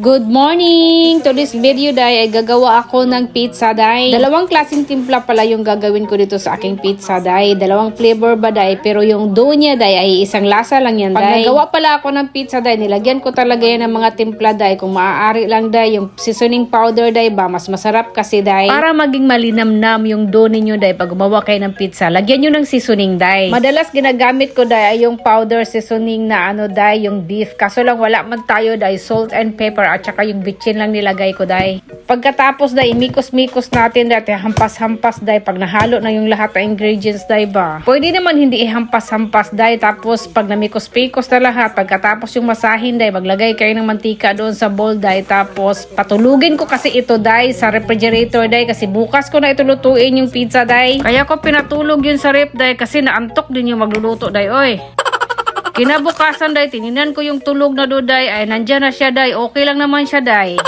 Good morning! To this video day ay gagawa ako ng pizza day. Dalawang klaseng timpla pala yung gagawin ko dito sa aking pizza day. Dalawang flavor ba day pero yung dough niya day ay isang lasa lang yan day. Pag nagawa pala ako ng pizza day, nilagyan ko talaga yan ng mga timpla day. Kung maaari lang day, yung seasoning powder day ba, mas masarap kasi day. Para maging malinamnam yung dough ninyo day pag gumawa kayo ng pizza, lagyan nyo ng seasoning day. Madalas ginagamit ko day ay yung powder seasoning na ano day, yung beef. Kaso lang wala man tayo day, salt and pepper at saka yung bitchin lang nilagay ko day. Pagkatapos day, imikos-mikos natin dati, hampas-hampas day, pag nahalo na yung lahat ng ingredients day ba. Pwede naman hindi ihampas-hampas day, tapos pag namikos-pikos na lahat, pagkatapos yung masahin day, maglagay kayo ng mantika doon sa bowl day, tapos patulugin ko kasi ito day sa refrigerator day, kasi bukas ko na ito lutuin yung pizza day. Kaya ko pinatulog yun sa rep day, kasi naantok din yung magluluto day, oy. Kinabukasan day, tininan ko yung tulog na duday, ay nandyan na siya day, okay lang naman siya day.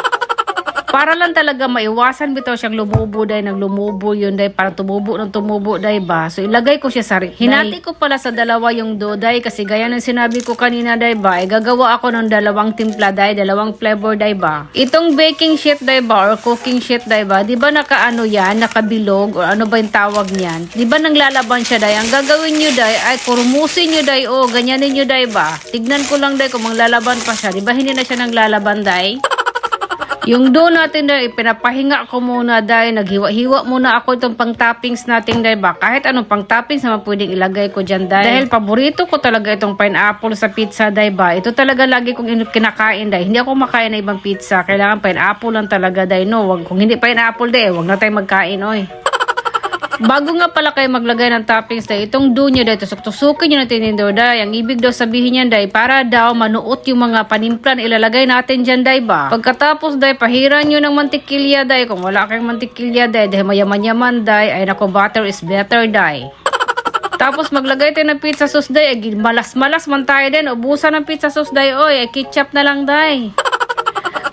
Para lang talaga maiwasan bitaw siyang lumubo day, nang lumubo yun day, parang tumubo ng tumubo day ba. So ilagay ko siya sa. Hinati ko pala sa dalawa yung doday kasi gaya ng sinabi ko kanina day ba, ay gagawa ako ng dalawang timpla day, dalawang flavor day ba. Itong baking sheet day ba or cooking sheet day ba, di ba nakaano yan, nakabilog or ano ba yung tawag niyan? Di ba nanglalaban siya day? Ang gagawin nyo day ay kurumusin nyo day o ganyanin nyo day ba? Tignan ko lang day kung manglalaban pa siya. Di ba hindi na siya nanglalaban day? Yung dough natin dahil pinapahinga ko muna dahil naghiwa-hiwa muna ako itong pang toppings natin dahil ba kahit anong pang toppings naman pwedeng ilagay ko dyan dahil, dahil paborito ko talaga itong pineapple sa pizza dahil ba ito talaga lagi kong in- kinakain dahil hindi ako makain ng ibang pizza. Kailangan pineapple lang talaga dahil no wag, kung hindi pineapple dahil wag na tayo magkain oy Bago nga pala kayo maglagay ng toppings dahil itong dough nyo dahil tusok-tusukin nyo ng tinindor dahil ang ibig daw sabihin niyan dahil para daw manuot yung mga panimplan ilalagay natin dyan dahil ba pagkatapos dahil pahiran nyo ng mantikilya dahil kung wala kayong mantikilya dahil dahil mayaman-yaman dahil ay nako butter is better dahil tapos maglagay tayo ng pizza sauce day, malas-malas man tayo din, ubusan ng pizza sauce day, oy, eh, ketchup na lang day.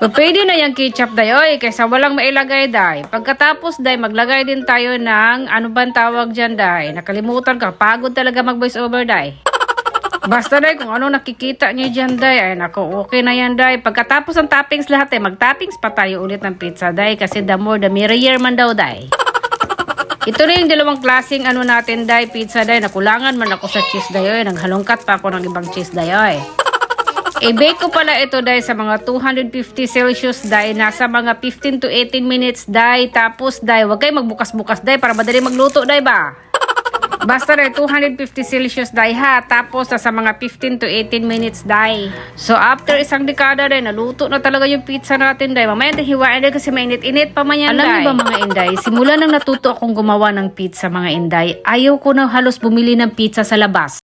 O, Pwede na yung ketchup day, oy, kaysa walang mailagay day. Pagkatapos day, maglagay din tayo ng, ano bang tawag dyan day? Nakalimutan ka, pagod talaga mag voice over day. Basta day, kung ano nakikita nyo dyan day, ay nako, okay na yan day. Pagkatapos ng toppings lahat eh, mag-toppings pa tayo ulit ng pizza day, kasi the more the merrier man daw day. Ito na yung dalawang klaseng ano natin day, pizza day. Nakulangan man ako sa cheese day, oy. Naghalongkat pa ako ng ibang cheese day, oy. I-bake ko pala ito dahil sa mga 250 Celsius dahil nasa mga 15 to 18 minutes dahil tapos dahil wag kayo magbukas-bukas dahil para madali magluto dahil ba? Basta dahil 250 Celsius dahil ha tapos nasa mga 15 to 18 minutes dahil. So after isang dekada dahil naluto na talaga yung pizza natin dahil mamaya dahil hiwain dahil kasi mainit-init pa man yan Alam niyo ba mga inday, simula nang natuto akong gumawa ng pizza mga inday, ayaw ko na halos bumili ng pizza sa labas.